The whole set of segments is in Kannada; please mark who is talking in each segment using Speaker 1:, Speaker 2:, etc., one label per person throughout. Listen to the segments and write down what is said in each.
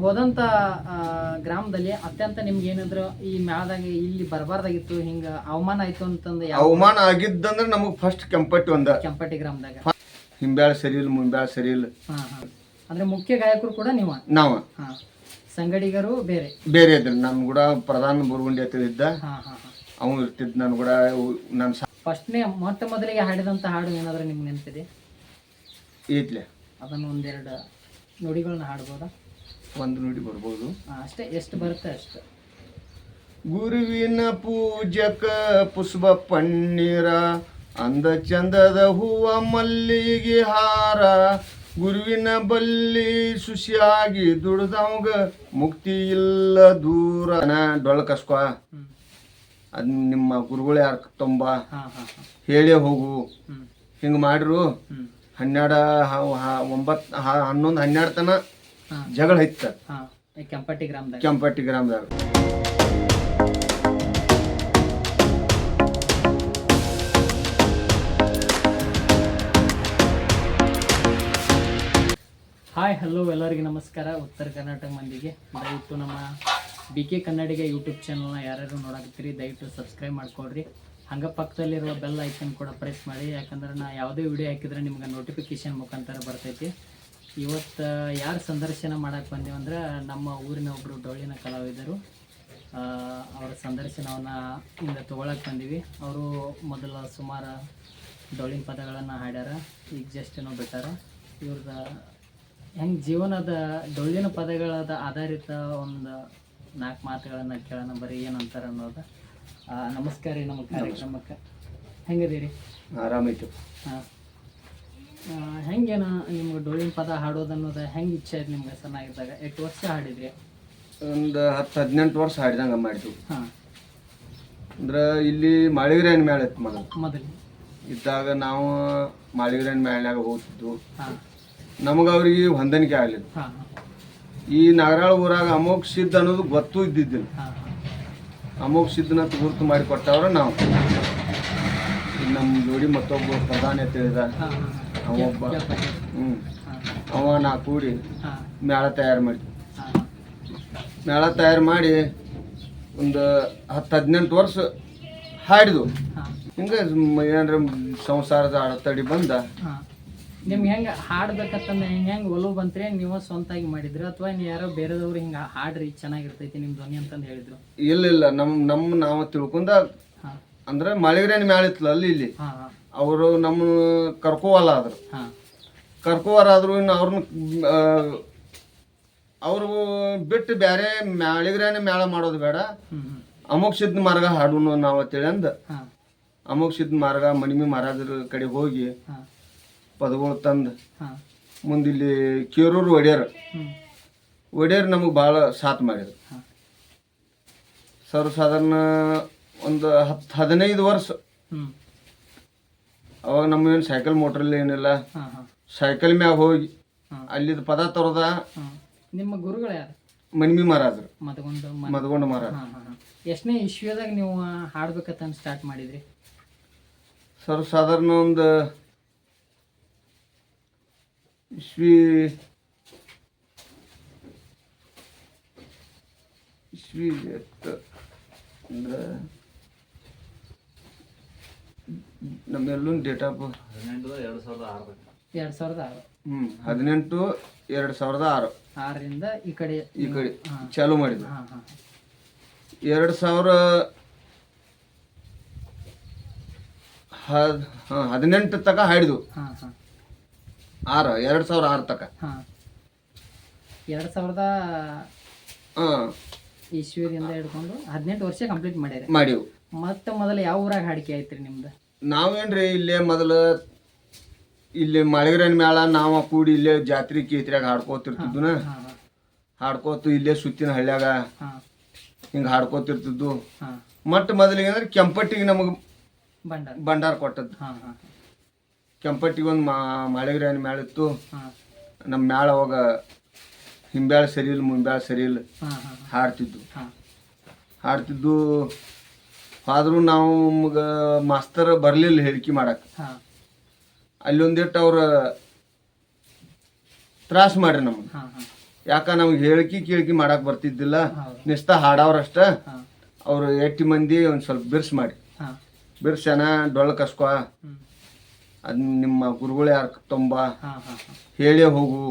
Speaker 1: ಹೋದಂತ ಗ್ರಾಮದಲ್ಲಿ ಅತ್ಯಂತ ನಿಮ್ಗೆ ಏನಾದ್ರು ಈ ಮ್ಯಾದಾಗ ಇಲ್ಲಿ ಬರಬಾರ್ದಾಗಿತ್ತು ಹಿಂಗ ಅವಮಾನ ಆಯ್ತು ಅಂತಂದು
Speaker 2: ಅವಮಾನ ಆಗಿದ್ದಂದ್ರೆ ನಮಗೆ ಫಸ್ಟ್ ಕೆಂಪಟ್ಟಿ ಒಂದ.
Speaker 1: ಕೆಂಪಟ್ಟಿ ಗ್ರಾಮದಾಗ.
Speaker 2: ಹಿಂಬ್ಯಾಳ ಸರಿ ಇಲ್ಲ ಮುಂಬ್ಯಾಳ ಸರಿ ಇಲ್ಲ.
Speaker 1: ಹಾ ಹಾ. ಅಂದ್ರೆ ಮುಖ್ಯ ಗಾಯಕರು ಕೂಡ ನೀವ?
Speaker 2: ನಾವ.
Speaker 1: ಹಾ. ಸಂಗಡಿಗರು ಬೇರೆ?
Speaker 2: ಬೇರೆ ಇದ್ರು ನಮ್ ಕೂಡ ಪ್ರಧಾನ ಬುರ್ಗುಂಡಿ ಹತ್ತಿರ ಇದ್ದ.
Speaker 1: ಹಾ ಹಾ ಹಾ.
Speaker 2: ಅವ ಇರ್ತಿದ್ ನನ್ ಕೂಡ ನನ್ನ
Speaker 1: ಫಸ್ಟ್ನೇ ಮೊಟ್ಟ ಮೊದಲಿಗೆ ಹಾಡಿದಂತ ಹಾಡು ಏನಾದ್ರೂ ನಿಮ್ಗೆ ನೆನಪಿದೆ?
Speaker 2: ಐತ್ಲೆ
Speaker 1: ಅದನ್ನು ಒಂದೆರಡು ನುಡಿಗಳನ್ನ ಹಾಡ್ಬೋದಾ?
Speaker 2: ಒಂದು ನುಡಿ ಬರ್ಬೋದು.
Speaker 1: ಅಷ್ಟೇ ಎಷ್ಟು ಬರುತ್ತೆ ಅಷ್ಟು.
Speaker 2: ಗುರುವಿನ ಪೂಜಕ ಪುಷ್ಪ ಪನ್ನೀರ ಅಂದ ಚಂದದ ಹೂವ ಮಲ್ಲಿಗೆ ಹಾರ ಗುರುವಿನ ಬಲ್ಲಿ ಸುಶಿಯಾಗಿ ದುಡ್ದವಂಗ ಮುಕ್ತಿ ಇಲ್ಲ ದೂರ. ಡೊಳ್ಳ ಕಸ್ಕೊ. ಅದ್ ನಿಮ್ಮ ಗುರುಗಳು ಯಾರು ತುಂಬ? ಹೇಳೇ ಹೋಗು. ಹಿಂಗ ಮಾಡಿರು. ಹನ್ನೆರಡು ಒಂಬತ್ತು ಹನ್ನೊಂದು ಹನ್ನೆರಡು ತನ ಜಗಳ
Speaker 1: ಇತ್ತು. ಕೆಂಪಟ್ಟಿ ಗ್ರಾಮದಾಗ.
Speaker 2: ಕೆಂಪಟ್ಟಿ ಗ್ರಾಮದಾಗ.
Speaker 1: ಹಾಯ್ ಹಲೋ ಎಲ್ಲರಿಗೂ ನಮಸ್ಕಾರ. ಉತ್ತರ ಕರ್ನಾಟಕ ಮಂದಿಗೆ. ದಯವಿಟ್ಟು ನಮ್ಮ ಬಿ ಕೆ ಕನ್ನಡಿಗ ಯೂಟ್ಯೂಬ್ ಚಾನಲ್ನ ಯಾರ್ಯಾರು ನೋಡಾಕತ್ತೀರಿ ದಯವಿಟ್ಟು ಸಬ್ಸ್ಕ್ರೈಬ್ ಮಾಡ್ಕೊಳ್ರಿ. ಹಂಗೆ ಪಕ್ಕದಲ್ಲಿರುವ ಬೆಲ್ ಐಕನ್ ಕೂಡ ಪ್ರೆಸ್ ಮಾಡಿ. ಯಾಕಂದ್ರೆ ನಾ ಯಾವುದೇ ವಿಡಿಯೋ ಹಾಕಿದ್ರೆ ನಿಮ್ಗೆ ನೋಟಿಫಿಕೇಶನ್ ಮುಖಾಂತರ ಬರ್ತೈತಿ. ಇವತ್ತು ಯಾರು ಸಂದರ್ಶನ ಮಾಡಕ್ಕೆ ಬಂದೀವಿ ಅಂದ್ರೆ ನಮ್ಮ ಊರಿನ ಒಬ್ಬರು ಡೊಳ್ಳಿನ ಕಲಾವಿದರು. ಅವರ ಸಂದರ್ಶನವನ್ನು ಇಂದ ತೊಗೊಳಕ್ಕೆ ಬಂದೀವಿ. ಅವರು ಮೊದಲ ಸುಮಾರು ಡೊಳ್ಳಿನ ಪದಗಳನ್ನು ಹಾಡ್ಯಾರ ಈಗ ಜಸ್ಟ್ ಏನೋ ಬಿಟ್ಟಾರ. ಇವ್ರದ ಹೆಂಗೆ ಜೀವನದ ಡೊಳ್ಳಿನ ಪದಗಳದ ಆಧಾರಿತ ಒಂದು ನಾಲ್ಕು ಮಾತುಗಳನ್ನು ಕೇಳೋಣ ಬರೀ ಏನಂತಾರೆ ಅನ್ನೋದು. ನಮಸ್ಕಾರ ರೀ ನಮ್ಮ ಕಾರ್ಯಕ್ರಮಕ್ಕೆ. ಹೆಂಗದೀರಿ?
Speaker 2: ಆರಾಮೈತು
Speaker 1: ಹಾಂ ಹೆಂಗೇನ ನಿಮ್ಗೆ ಡೋಳಿನ ಪದ ಹಾಡೋದು ಅನ್ನೋದು ಹೆಂಗೆ ಇಚ್ಛೆ ಇದೆ ನಿಮ್ಗೆ ಸಣ್ಣಾಗಿದ್ದಾಗ ಎಷ್ಟು ವರ್ಷ ಹಾಡಿದ್ರಿ?
Speaker 2: ಒಂದು ಹತ್ತು ಹದಿನೆಂಟು ವರ್ಷ ಹಾಡಿದಂಗೆ ಮಾಡಿದ್ವಿ.
Speaker 1: ಹಾಂ.
Speaker 2: ಅಂದ್ರೆ ಇಲ್ಲಿ ಮಾಳಿಗ್ರೇನ್ ಮೇಳ ಇತ್ತು ಮೊದಲು.
Speaker 1: ಮೊದಲು.
Speaker 2: ಇದ್ದಾಗ ನಾವು ಮಾಳಿಗ್ರೇನ್ ಮೇಳ್ನಾಗ ಹೋಗ್ತಿದ್ವು. ನಮಗೆ ಅವ್ರಿಗೆ ಹೊಂದಾಣಿಕೆ ಆಗಲಿಲ್ಲ.
Speaker 1: ಹಾಂ.
Speaker 2: ಈ ನಗರಾಳ ಊರಾಗ ಅಮೋಘ ಸಿದ್ಧ ಅನ್ನೋದು ಗೊತ್ತು ಇದ್ದಿದ್ದಿಲ್ಲ. ಅಮೋಘ ಸಿದ್ಧನಂತ ಗುರುತು ಮಾಡಿ ಕೊಟ್ಟವ್ರ ನಾವು ನಮ್ಮ ಜೋಡಿ ಮತ್ತೊಬ್ಬ ಪ್ರಧಾನಿ
Speaker 1: ತಿಳಿದ
Speaker 2: ಅವ ಒಬ್ಬ ಹ್ಞೂ ಅವ ನಾ ಕೂಡಿ ಮೇಳ ತಯಾರು
Speaker 1: ಮಾಡಿ
Speaker 2: ಮೇಳ ತಯಾರು ಮಾಡಿ ಒಂದು ಹತ್ತು ಹದಿನೆಂಟು ವರ್ಷ ಹಾಡಿದ್ವು. ಹಿಂಗೆ ಏನಾರ ಸಂಸಾರದ ಅಡತಡಿ ಬಂದ.
Speaker 1: ನಿಮ್ಗೆ ಹೆಂಗೆ ಹಾಡ್ಬೇಕಂತಂದ್ರೆ ಹೆಂಗೆ ಹೆಂಗೆ ಒಲವು ಬಂತ್ರಿ? ನೀವು ಸ್ವಂತಾಗಿ ಮಾಡಿದ್ರು ಅಥವಾ ಯಾರೋ ಬೇರೆದವ್ರು ಹಿಂಗೆ ಹಾಡ್ರಿ ಚೆನ್ನಾಗಿರ್ತೈತಿ ನಿಮ್ಮ ಧ್ವನಿ ಅಂತಂದು ಹೇಳಿದ್ರು?
Speaker 2: ಇಲ್ಲ ಇಲ್ಲ. ನಮ್ಮ ನಮ್ಮ ನಾವು ತಿಳ್ಕೊಂಡ ಅಂದ್ರೆ ಮಳೆಗ್ರೇನು ಮ್ಯಾಳ ಇತ್ತಲ್ಲ ಅಲ್ಲಿ ಇಲ್ಲಿ. ಅವರು ನಮ್ಮ ಕರ್ಕೋವಲ್ಲ ಆದರು.
Speaker 1: ಹಾಂ.
Speaker 2: ಕರ್ಕೋವರ ಆದ್ರು ಇನ್ನು ಅವ್ರನ್ನ ಅವರು ಬಿಟ್ಟು ಬೇರೆ ಮ್ಯಾಳಿಗ್ರೇನೆ ಮೇಳ ಮಾಡೋದು ಬೇಡ. ಸಿದ್ಧ ಮಾರ್ಗ ಹಾಡುನು ನಾವು ಅಂತೇಳಿ ಅಂದ. ಸಿದ್ಧ ಮಾರ್ಗ ಮಣಿಮಿ ಮಹಾರಾಜರ ಕಡೆ ಹೋಗಿ ಪದಗಳು ತಂದು.
Speaker 1: ಮುಂದಿಲ್ಲಿ
Speaker 2: ಮುಂದೆ ಇಲ್ಲಿ ಕೇರೂರು ಒಡೆಯರ್. ಒಡೆಯರ್ ನಮಗೆ ಭಾಳ ಸಾಥ್ ಮಾಡಿದ್ರು. ಸರ್ವಸಾಧಾರಣ ಒಂದು ಹತ್ತು ಹದಿನೈದು ವರ್ಷ ಅವಾಗ ನಮ್ಮೇನು ಸೈಕಲ್ ಮೋಟ್ರಲ್ಲಿ ಏನಿಲ್ಲ.
Speaker 1: ಹಾಂ ಹಾಂ.
Speaker 2: ಸೈಕಲ್ ಮ್ಯಾಗ ಹೋಗಿ
Speaker 1: ಅಲ್ಲಿ
Speaker 2: ಅಲ್ಲಿದ ಪದ ತರೋದ
Speaker 1: ನಿಮ್ಮ ಗುರುಗಳು ಯಾರು?
Speaker 2: ಮನ್ಮಿ ಮಹಾರಾಜರು.
Speaker 1: ಮದಗೊಂಡು
Speaker 2: ಮದಗೊಂಡ ಮಹಾರಾಜ.
Speaker 1: ಎಷ್ಟನೇ ಇಶ್ವಿಯಾದಾಗ ನೀವು ಹಾಡ್ಬೇಕಂತ ಸ್ಟಾರ್ಟ್ ಮಾಡಿದ್ರಿ?
Speaker 2: ಸರ್ ಸಾಧಾರಣ ಒಂದು ಇಸ್ವಿ ಇಸ್ವಿ ಎತ್ತ ಅಂದ್ರೆ ನಮ್ಮೆಲ್ಲೂ ಡೇಟ್ ಆಫ್
Speaker 1: ಎರಡು ಸಾವಿರದ ಆರು.
Speaker 2: ಹ್ಞೂ ಹದಿನೆಂಟು ಎರಡು ಸಾವಿರದ ಆರು.
Speaker 1: ಆರರಿಂದ ಈ ಕಡೆ
Speaker 2: ಈ ಕಡೆ ಚಾಲು ಮಾಡಿದ್ರು.
Speaker 1: ಹಾಂ ಹಾಂ.
Speaker 2: ಎರಡು ಸಾವಿರ ಹದ್ ಹದಿನೆಂಟು ತಕ ಹಾಡಿದ್ವು.
Speaker 1: ಹಾಂ ಹಾಂ.
Speaker 2: ಆರು ಎರಡು ಸಾವಿರ ಆರು ತಕ.
Speaker 1: ಹಾಂ. ಎರಡು ಸಾವಿರದ
Speaker 2: ಹಾಂ.
Speaker 1: ಇಸ್ವಿಯಿಂದ ಹಿಡ್ಕೊಂಡು ಹದಿನೆಂಟು ವರ್ಷ ಕಂಪ್ಲೀಟ್ ಮಾಡ್ಯಾರ.
Speaker 2: ಮಾಡಿವು.
Speaker 1: ಮತ್ತೆ ಮೊದಲು ಯಾವ ಊರಾಗ ಹಾಡಿಕೆ ಐತ್ರಿ ನಿಮ್ದು?
Speaker 2: ನಾವೇನ್ರಿ ಇಲ್ಲೇ ಮೊದಲು ಇಲ್ಲಿ ಮಳೆಗರನ್ ಮೇಳ ನಾವು ಕೂಡಿ ಇಲ್ಲೇ ಜಾತ್ರೆ ಕೀತ್ರಿಯಾಗ ಹಾಡ್ಕೋತಿರ್ತಿದ್ದುನ?
Speaker 1: ಹಾಂ ಹಾಂ
Speaker 2: ಹಾಡ್ಕೋತು ಇಲ್ಲೇ ಸುತ್ತಿನ ಹಳ್ಳ್ಯಾಗ
Speaker 1: ಹಿಂಗ
Speaker 2: ಹಿಂಗೆ ಹಾಡ್ಕೋತಿರ್ತಿದ್ದು.
Speaker 1: ಮತ್ತೆ
Speaker 2: ಮಟ್ಟ ಮೊದಲಿಗೆ ಅಂದ್ರೆ ಕೆಂಪಟ್ಟಿಗೆ ನಮಗೆ
Speaker 1: ಬಂಡಾರ
Speaker 2: ಭಂಡಾರ ಕೊಟ್ಟದ್ದು.
Speaker 1: ಹಾ ಹಾಂ.
Speaker 2: ಕೆಂಪಟ್ಟಿಗೆ ಒಂದು ಮಳೆಗ್ರೇನ್ ಮೇಳ ಇತ್ತು.
Speaker 1: ಹಾಂ.
Speaker 2: ನಮ್ಮ ಮ್ಯಾಳ ಅವಾಗ ಹಿಂಬ್ಯಾಳ ಸರಿ ಇಲ್ಲ ಮುಂಬ್ಯಾಳ ಸರಿ ಇಲ್ಲ.
Speaker 1: ಹಾಂ ಹಾಂ
Speaker 2: ಹಾಡ್ತಿದ್ದು ಹಾಡ್ತಿದ್ದು ಆದರೂ ನಾವು ನಮ್ಗೆ ಮಾಸ್ತರ್ ಬರಲಿಲ್ಲ ಹೇಳಿಕೆ ಮಾಡಕ್ಕೆ ಅಲ್ಲೊಂದಿಟ್ಟು ಅವ್ರ ತ್ರಾಸ ಮಾಡ್ರಿ ನಮಗೆ. ಯಾಕ ನಮ್ಗೆ ಹೇಳಿಕೆ ಕೇಳಿಕೆ ಮಾಡಕ್ ಬರ್ತಿದ್ದಿಲ್ಲ ನಿಸ್ತ ಹಾಡವ್ರಷ್ಟ ಅವರು ಎಟ್ಟಿ ಮಂದಿ ಒಂದು ಸ್ವಲ್ಪ ಬಿರ್ಸ್ ಮಾಡಿ. ಬಿರ್ಸನ ಡೊಳ್ಳು ಕಸ್ಕೊ ಅದು ನಿಮ್ಮ ಗುರುಗಳು ಯಾರು ತುಂಬ ಹೇಳೇ ಹೋಗು.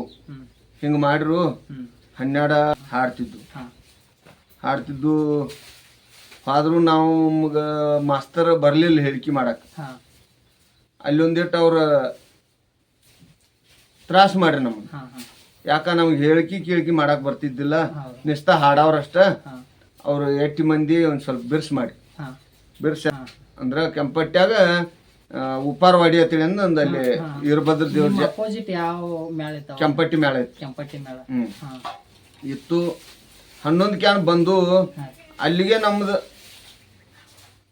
Speaker 2: ಹಿಂಗೆ ಮಾಡಿರು ಹನ್ನೆರಡ ಹಾಡ್ತಿದ್ದು. ಹಾಡ್ತಿದ್ದು ಆದರೂ ನಾವು ನಮ್ಗೆ ಮಾಸ್ತರ್ ಬರಲಿಲ್ಲ ಹೇಳಿಕೆ ಮಾಡಕ್ಕೆ ಅಲ್ಲೊಂದಿಟ್ಟು ಅವ್ರ ತ್ರಾಸ ಮಾಡ್ರಿ ನಮ್ಗೆ. ಯಾಕ ನಮ್ಗೆ ಹೇಳಿಕೆ ಕೇಳಿಕೆ ಮಾಡಕ್ ಬರ್ತಿದ್ದಿಲ್ಲ. ನಿಸ್ತ ಹಾಡವ್ರಷ್ಟ ಅವ್ರು ಎಟ್ಟಿ ಮಂದಿ ಒಂದು ಸ್ವಲ್ಪ ಬಿರ್ಸ್ ಮಾಡಿ. ಬಿರ್ಸ ಅಂದ್ರೆ ಕೆಂಪಟ್ಟ್ಯಾಗ ಉಪ್ಪಾರವಾಡಿ ಅಂತೇಳಿ ಅಂದ್ ಅಲ್ಲಿ ವೀರಭದ್ರ ದೇವ್ರ
Speaker 1: ಚಂಪಟ್ಟಿ
Speaker 2: ಜ
Speaker 1: ಅಪೋಸಿಟ್ ಯಾವ ಮೇಳ
Speaker 2: ಕೆಂಪಟ್ಟಿ ಮೇಳ ಐತಿ.
Speaker 1: ಕೆಂಪಟ್ಟಿ ಮೇಳ
Speaker 2: ಹ್ಮ್.
Speaker 1: ಹಾ.
Speaker 2: ಇತ್ತು. ಹನ್ನೊಂದು ಕ್ಯಾನ್ ಬಂದು ಅಲ್ಲಿಗೆ ನಮ್ದು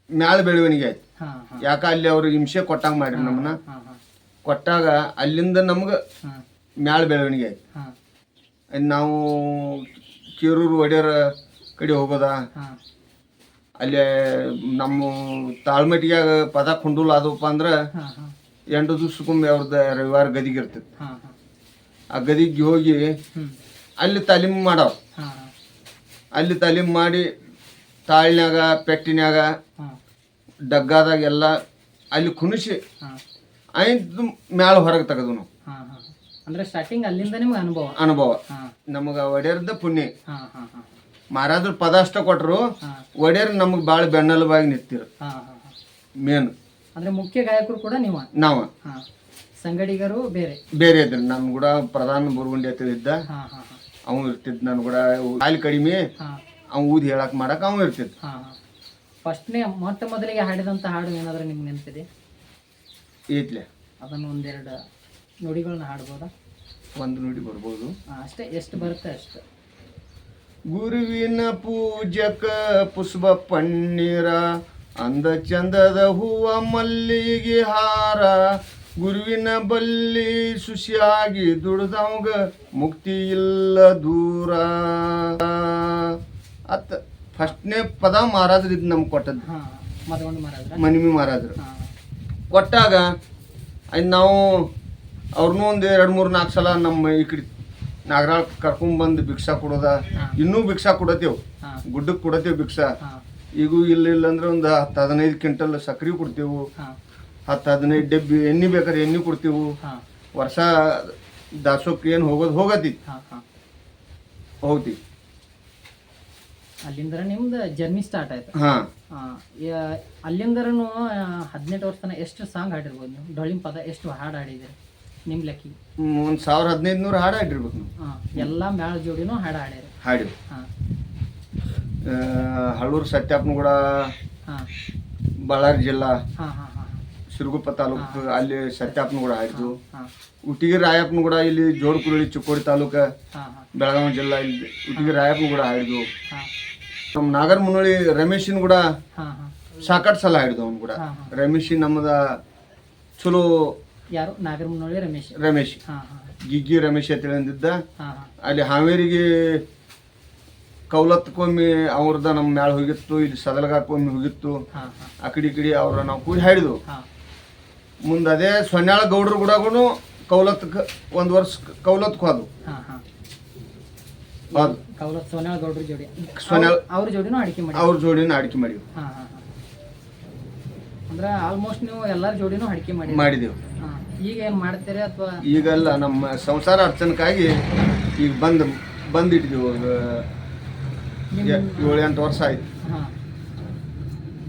Speaker 2: ಮ್ಯಾಳ ಬೆಳವಣಿಗೆ ಆಯ್ತು.
Speaker 1: ಹಾ ಹಾ.
Speaker 2: ಯಾಕ ಅಲ್ಲಿ ಅವ್ರ ಹಿಂಸೆ ಕೊಟ್ಟಾಗ ಮಾಡ್ರಿ ನಮ್ಮನ್ನ
Speaker 1: ಹಾ ಹಾ
Speaker 2: ಕೊಟ್ಟಾಗ ಅಲ್ಲಿಂದ ನಮ್ಗೆ
Speaker 1: ಹಾ.
Speaker 2: ಮ್ಯಾಳ ಬೆಳವಣಿಗೆ ಆಯ್ತು.
Speaker 1: ಹಾ.
Speaker 2: ನಾವು ಕೀರೂರು ಒಡೆಯರ ಕಡೆ ಹೋಗೋದಾ?
Speaker 1: ಹಾ.
Speaker 2: ಅಲ್ಲಿ ನಮ್ಮ ತಾಳ್ಮಟ್ಟಿಗ್ಯಾಗ ಪದ ಕುಂಡೂಲ್ ಆದವಪ್ಪ ಅಂದ್ರೆ ಎಂಟು ದಿವ್ಸಕ್ಕೊಮ್ಮೆ ಅವ್ರದ್ದು ರವಿವಾರ ಗದಿಗೆ ಇರ್ತೈತಿ.
Speaker 1: ಹಾ ಹಾ.
Speaker 2: ಆ ಗದಿಗೆ ಹೋಗಿ ಅಲ್ಲಿ ತಾಲೀಮ್ ಮಾಡವ್ ಅಲ್ಲಿ ತಾಲೀಮ್ ಮಾಡಿ ತಾಳ್ನ್ಯಾಗ ಪೆಟ್ಟಿನ್ಯಾಗ ಡಗ್ಗಾದಾಗ ಎಲ್ಲ ಅಲ್ಲಿ ಕುಣಿಸಿ ಐದು ಮ್ಯಾಲ ಹೊರಗೆ ತೆಗೆದು ನಾವು.
Speaker 1: ಅಂದ್ರೆ ಸ್ಟಾರ್ಟಿಂಗ್ ಅಲ್ಲಿಂದ ನಿಮ್ಗೆ ಅನುಭವ.
Speaker 2: ಅನುಭವ. ನಮಗ ಒಡೆಯರ್ದ ಪುಣ್ಯ. ಮಹಾರಾಜರು ಪದ ಅಷ್ಟ ಕೊಟ್ರು
Speaker 1: ಹಾ.
Speaker 2: ಒಡೆಯರ್ ನಮಗೆ ಭಾಳ ಬೆನ್ನೆಲುಬಾಗಿ ನಿಂತಿರು
Speaker 1: ಹಾ ಹಾ ಹಾ.
Speaker 2: ಮೇನ್.
Speaker 1: ಅಂದ್ರೆ ಮುಖ್ಯ ಗಾಯಕರು ಕೂಡ ನೀವ?
Speaker 2: ನಾವ.
Speaker 1: ಹಾ. ಸಂಗಡಿಗರು ಬೇರೆ?
Speaker 2: ಬೇರೆ ಇದ್ರು. ನನ್ನ ಕೂಡ ಪ್ರಧಾನ ಬುರ್ಗುಂಡಿ ಅಂತ ಅವನು ಇರ್ತಿದ್ ನನ್ ಕೂಡ. ಕಾಲ್ ಕಡಿಮೆ.
Speaker 1: ಅವ್ನು
Speaker 2: ಅವ್ ಊದ್ ಹೇಳಕ್ ಮಾಡಕ್ ಅವ್ನು ಇರ್ತಿದ್
Speaker 1: ಫಸ್ಟ್ನೇ ಮೊಟ್ಟ ಮೊದಲಿಗೆ ಹಾಡಿದಂತ ಹಾಡು ಏನಾದ್ರೂ ನಿಮ್ಗೆ ನೆನಪಿದೆ?
Speaker 2: ಐತ್ಲೆ
Speaker 1: ಅದನ್ನು ಒಂದೆರಡು ನುಡಿಗಳನ್ನ ಹಾಡ್ಬೋದಾ?
Speaker 2: ಒಂದು ನುಡಿ ಬರ್ಬೋದು.
Speaker 1: ಅಷ್ಟೇ. ಎಷ್ಟು ಬರುತ್ತೆ ಅಷ್ಟು?
Speaker 2: ಗುರುವಿನ ಪೂಜಕ ಪುಷ್ಪ ಪನ್ನೀರ ಅಂದ ಚಂದದ ಹೂವ ಮಲ್ಲಿಗೆ ಹಾರ ಗುರುವಿನ ಬಲ್ಲಿ ಸುಶಿಯಾಗಿ ದುಡ್ದವಂಗ ಮುಕ್ತಿ ಇಲ್ಲ ದೂರ. ಅತ್ ಫಸ್ಟ್ನೇ ಪದ ಮಹಾರಾಜರು ಇದು ನಮ್ಗೆ ಕೊಟ್ಟದ್ದು. ಮನಿಮಿ ಮಹಾರಾಜರು. ಕೊಟ್ಟಾಗ ಅದ್ ನಾವು ಅವ್ರನ್ನೂ ಒಂದು ಎರಡು ಮೂರು ನಾಲ್ಕು ಸಲ ನಮ್ಮ ಈ ಕಡೆ ನಾಗರಾಳ್ ಕರ್ಕೊಂಬಂದು ಭಿಕ್ಷಾ ಕೊಡೋದ. ಇನ್ನೂ ಭಿಕ್ಷಾ ಕೊಡತೇವ್ ಗುಡ್ಡಕ್ಕೆ ಕೊಡತೇವ್ ಭಿಕ್ಷಾ. ಈಗ ಇಲ್ಲ ಇಲ್ಲ ಅಂದ್ರೆ ಒಂದು ಹತ್ತು ಹದಿನೈದು ಕ್ವಿಂಟಲ್ ಸಕ್ರೆ ಕೊಡ್ತೇವು. ಹತ್ತು ಹದಿನೈದು ಡಬ್ಬಿ ಎಣ್ಣೆ ಬೇಕಾದ್ರೆ ಎಣ್ಣೆ ಕೊಡ್ತೇವು. ವರ್ಷ ದಾಸೋಕ್ ಏನು ಹೋಗೋದು ಹೋಗತಿ.
Speaker 1: ಹಾ ಹಾ.
Speaker 2: ಹೋಗ್ತಿ.
Speaker 1: ಅಲ್ಲಿಂದ ನಿಮ್ದು ಜರ್ನಿ ಸ್ಟಾರ್ಟ್ ಆಯ್ತು. ಅಲ್ಲಿಂದರನು ಹದಿನೆಂಟು ವರ್ಷ ತನಕ ಎಷ್ಟು ಸಾಂಗ್ ಹಾಡಿರ್ಬೋದು ನೀವು? ಡೊಳ್ಳಿನ ಪದ ಎಷ್ಟು ಹಾಡು ಹಾಡಿದಿರಿ ನಿಮ್ಮ ಲೆಕ್ಕಿ.
Speaker 2: ಒಂದು ಸಾವಿರ ಹದಿನೈದು ನೂರು ಹಾಡು ಹಾಡಿರ್ಬೇಕು ನಾವು.
Speaker 1: ಹಾ ಎಲ್ಲ ಮ್ಯಾಳ ಜೋಡಿನೂ ಹಾಡು ಹಾಡ್ಯಾರ.
Speaker 2: ಹಾಡಿವಿ
Speaker 1: ಹಾ.
Speaker 2: ಹಳ್ಳೂರು ಸತ್ಯಾಪನ ಕೂಡ
Speaker 1: ಹಾ.
Speaker 2: ಬಳ್ಳಾರಿ ಜಿಲ್ಲಾ
Speaker 1: ಹಾ ಹಾ ಹಾ
Speaker 2: ಸಿರುಗುಪ್ಪ ತಾಲೂಕು ಅಲ್ಲಿ ಸತ್ಯಾಪನ ಕೂಡ ಹಾಡಿದ್ವು
Speaker 1: ಹಾ
Speaker 2: ಉಟಿಗೆ ರಾಯಪ್ಪನ ಕೂಡ ಇಲ್ಲಿ ಜೋಡ್ಕುರಳಿ ಚಿಕ್ಕೋಡಿ ತಾಲೂಕ
Speaker 1: ಹಾ ಹಾ.
Speaker 2: ಬೆಳಗಾವಿ ಜಿಲ್ಲಾ ಇಲ್ಲಿ ಉಟಿಗಿ ರಾಯಪ್ಪನ ಕೂಡ ಹಾಡಿದ್ವು
Speaker 1: ಹಾ.
Speaker 2: ನಮ್ಮ ನಾಗರ ಮುನ್ನಳ್ಳಿ ರಮೇಶನ್ ಕೂಡ
Speaker 1: ಹಾ ಹಾ.
Speaker 2: ಸಾಕಷ್ಟು ಸಲ ಹಾಡಿದ್ವು ಅವ್ನು ಕೂಡ. ರಮೇಶ್ ನಮ್ಮದ ಚಲೋ
Speaker 1: ಯಾರು? ನಾಗರ ಮುನ್ನೋಳಿ ರಮೇಶ್.
Speaker 2: ರಮೇಶ್.
Speaker 1: ಹಾ ಹಾ.
Speaker 2: ಗಿಗ್ಗಿ ರಮೇಶ್ ಅಂತ ಹೇಳಿದ್ದ.
Speaker 1: ಹಾ ಹಾ.
Speaker 2: ಅಲ್ಲಿ ಹಾವೇರಿಗೆ ಕೌಲತ್ಕೊಮ್ಮೆ ಅವ್ರದ ನಮ್ಮ ಮ್ಯಾಳ ಹೋಗಿತ್ತು ಇಲ್ಲಿ ಸದಲಗಾಕೊಮ್ಮಿ ಹೋಗಿತ್ತು.
Speaker 1: ಹಾ ಹಾ.
Speaker 2: ಆ ಕಡೆ ಈ ಕಡೆ ಅವ್ರ ನಾವು ಕೂಡಿ ಹಾಡಿದ್ವು.
Speaker 1: ಹಾ.
Speaker 2: ಮುಂದೆ ಅದೇ ಸೊನ್ಯಾಳ ಗೌಡ್ರು ಕೂಡ ಕೌಲತ್ ಒಂದು ವರ್ಷ ಕೌಲತ್ಕ್ ಹೋದ್ವು
Speaker 1: ಹಾ ಹಾ. ಕೌಲತ್ ಸೋನಾಳ್ ಗೌಡ್ರ ಜೋಡಿ.
Speaker 2: ಸೋನಾಳ್-
Speaker 1: ಅವ್ರ ಜೋಡಿನೂ ಅಡಿಕೆ ಮಾಡಿ
Speaker 2: ಅವ್ರ ಜೋಡಿನ ಅಡಿಕೆ ಮಾಡಿದ್ವು.
Speaker 1: ಹಾ ಹಾ ಹಾ. ಅಂದ್ರೆ ಆಲ್ಮೋಸ್ಟ್ ನೀವು ಎಲ್ಲಾರ ಜೋಡಿನೂ ಅಡಿಕೆ ಮಾಡಿ
Speaker 2: ಮಾಡಿದೆವು.
Speaker 1: ಹಾ. ಈಗ ಏನ್ ಮಾಡ್ತೀರಿ ಅಥವಾ
Speaker 2: ಈಗೆಲ್ಲ ನಮ್ಮ ಸಂಸಾರ ಅರ್ಚನಕ್ಕಾಗಿ ಈಗ ಬಂದು ಬಂದಿಟ್ಟಿದ್ವಿ ಏಳು ಎಂಟು ವರ್ಷ ಆಯ್ತು.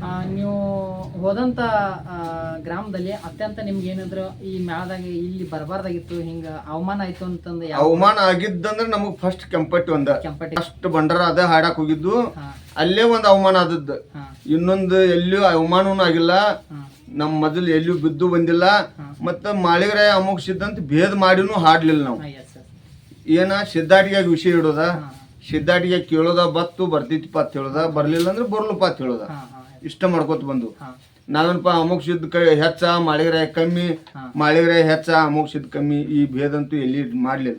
Speaker 1: ಆ, ನೀವು ಹೋದಂತ ಆ, ಗ್ರಾಮದಲ್ಲಿ ಅತ್ಯಂತ ನಿಮ್ಗೆ ಏನಾದ್ರು ಈ ಮೇಳದಾಗ ಇಲ್ಲಿ ಬರಬಾರ್ದಾಗಿತ್ತು ಹಿಂಗ ಅವಮಾನ ಆಯ್ತು ಅಂತಂದು ಯಾವ
Speaker 2: ಅವಮಾನ ಆಗಿದ್ದಂದ್ರೆ ನಮಗ್ ಫಸ್ಟ್ ಕೆಂಪಟ್ಟಿ ಒಂದ.
Speaker 1: ಕೆಂಪಟ್ಟಿ.
Speaker 2: ಫಸ್ಟ್ ಬಂಡರ ಅದ ಹಾಡಕ್ ಹೋಗಿದ್ದು
Speaker 1: ಹಾ.
Speaker 2: ಅಲ್ಲೇ ಒಂದು ಅವಮಾನ ಆದದ್ದು.
Speaker 1: ಹಾ.
Speaker 2: ಇನ್ನೊಂದು ಎಲ್ಲಿಯೂ ಅವಮಾನನೂ ಆಗಿಲ್ಲ ನಮ್ಮ ಮೊದಲು ಎಲ್ಲಿಯೂ ಬಿದ್ದು ಬಂದಿಲ್ಲ
Speaker 1: ಹಾ.
Speaker 2: ಮತ್ತ ಮಾಳಿಗರಾಯ ಅಮುಕ್ ಸಿದ್ಧಾಂತ ಭೇದ ಮಾಡಿನೂ ಹಾಡ್ಲಿಲ್ಲ ನಾವು. ಏನ ಸಿದ್ಧಾಟಿಯಾಗಿ ವಿಷಯ ಇಡೋದ ಸಿದ್ಧಾಟಿಗೆ ಕೇಳೋದ ಬತ್ತು ಬರ್ತಿತ್ತಪ್ಪ ಅಂತ ಹೇಳೋದ ಬರ್ಲಿಲ್ಲ ಅಂದ್ರೆ ಬರ್ಲಪ್ಪ ಅಂತ ಹೇಳೋದ. ಇಷ್ಟ ಮಾಡ್ಕೋತ ಬಂದು. ನಾವೇನಪ್ಪ ಅಮುಕ್ ಸಿದ್ಧ ಕ ಹೆಚ್ಚ ಮಾಳಿಗರಾಯ ಕಮ್ಮಿ ಮಾಳಿಗರಾಯ ಹೆಚ್ಚ ಅಮುಕ್ ಸಿದ್ಧ ಕಮ್ಮಿ ಈ ಭೇದ ಅಂತೂ ಎಲ್ಲಿ ಮಾಡ್ಲಿಲ್ಲ.